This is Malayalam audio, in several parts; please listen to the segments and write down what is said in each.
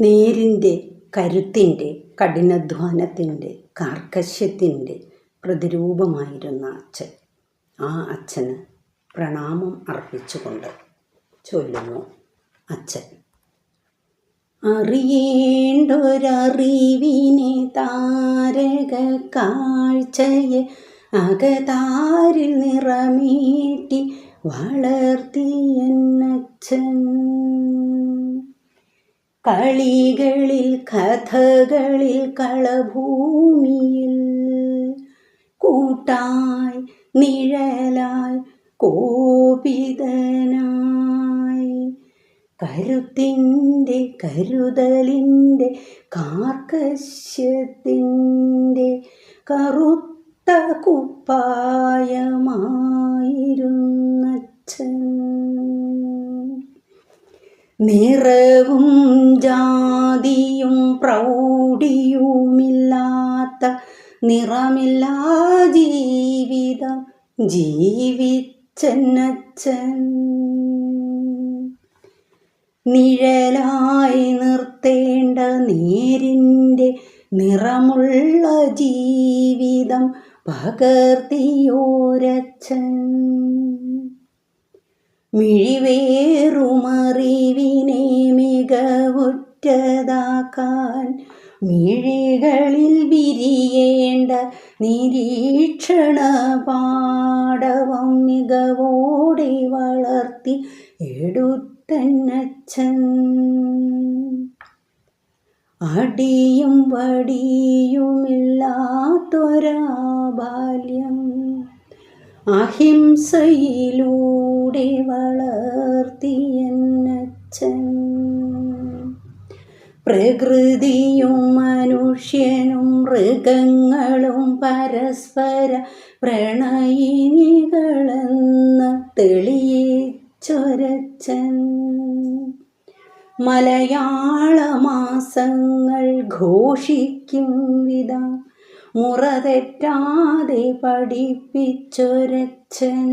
നേരിന്റെ കരുത്തിന്റെ കഠിനാധ്വാനത്തിന്റെ കാർക്കശ്യത്തിന്റെ പ്രതിരൂപമായിരുന്ന അച്ഛൻ. ആ അച്ഛന് പ്രണാമം അർപ്പിച്ചുകൊണ്ട് ചൊല്ലുന്നു അച്ഛൻ. അറിയേണ്ടൊരറിവിനെ താരക കാഴ്ചയെ അകതാരിൽ നിറമീട്ടി വളർത്തിയെന്നച്ഛൻ. കളികളിൽ കഥകളിൽ കളഭൂമിയിൽ. കൂട്ടായി നിഴലായി കോപിതനായി. കരുത്തിന്റെ കരുതലിന്റെ കാർക്കശ്യത്തിന്റെ കറുത്ത കുപ്പായമായിരുന്നച്ഛൻ നിറവും ജാതിയും പ്രൗഢിയുമില്ലാത്ത നിറമില്ലാ ജീവിതം ജീവിച്ചെന്നച്ഛൻ. നിഴലായി നിർത്തേണ്ട നേരിന്റെ നിറമുള്ള ജീവിതം പകർത്തിയോരച്ഛൻ. മിഴിവേറുമറിവിനെ മികവുറ്റതാക്കാൻ മിഴികളിൽ വിരിയേണ്ട നിരീക്ഷണ പാടവം മികവോടെ വളർത്തി എടുത്തന്നച്ഛൻ. അടിയും വടിയുമില്ലാത്തൊരാ ബാല്യം അഹിംസയിലൂടെ വളർത്തിയെന്നച്ഛൻ പ്രകൃതിയും മനുഷ്യനും മൃഗങ്ങളും പരസ്പര പ്രണയിനികളെന്ന് തെളിയിച്ചൊരച്ചൻ മലയാള മാസങ്ങൾ ഘോഷിക്കും വിധം മുറ തെറ്റാതെ പഠിപ്പിച്ചൊരച്ഛൻ.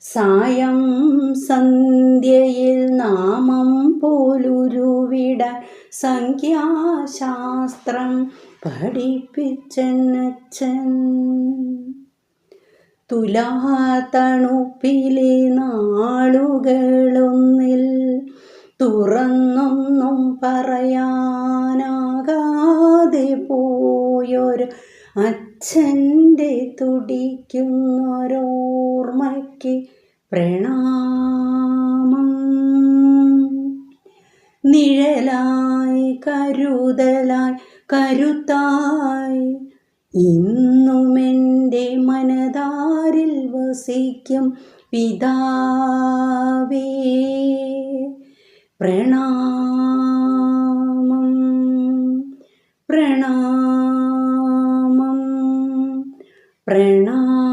സായം സന്ധ്യയിൽ നാമം പോലുരുവിട സംഖ്യാശാസ്ത്രം പഠിപ്പിച്ചെന്നച്ഛൻ. തുലാതണുപ്പിലെ നാളുകളൊന്നിൽ തുറന്നൊന്നും പറയാനാകാതെ പോയൊരു അച്ഛന്റെ തുടിക്കുന്നൊരോർമ്മയ്ക്ക് പ്രണാമം. നിഴലായി കരുതലായി കരുത്തായി ഇന്നുമെന്റെ മനതാരിൽ വസിക്കും പിതാവേ. പ്രണാമം പ്രണാമം. ¡Prena!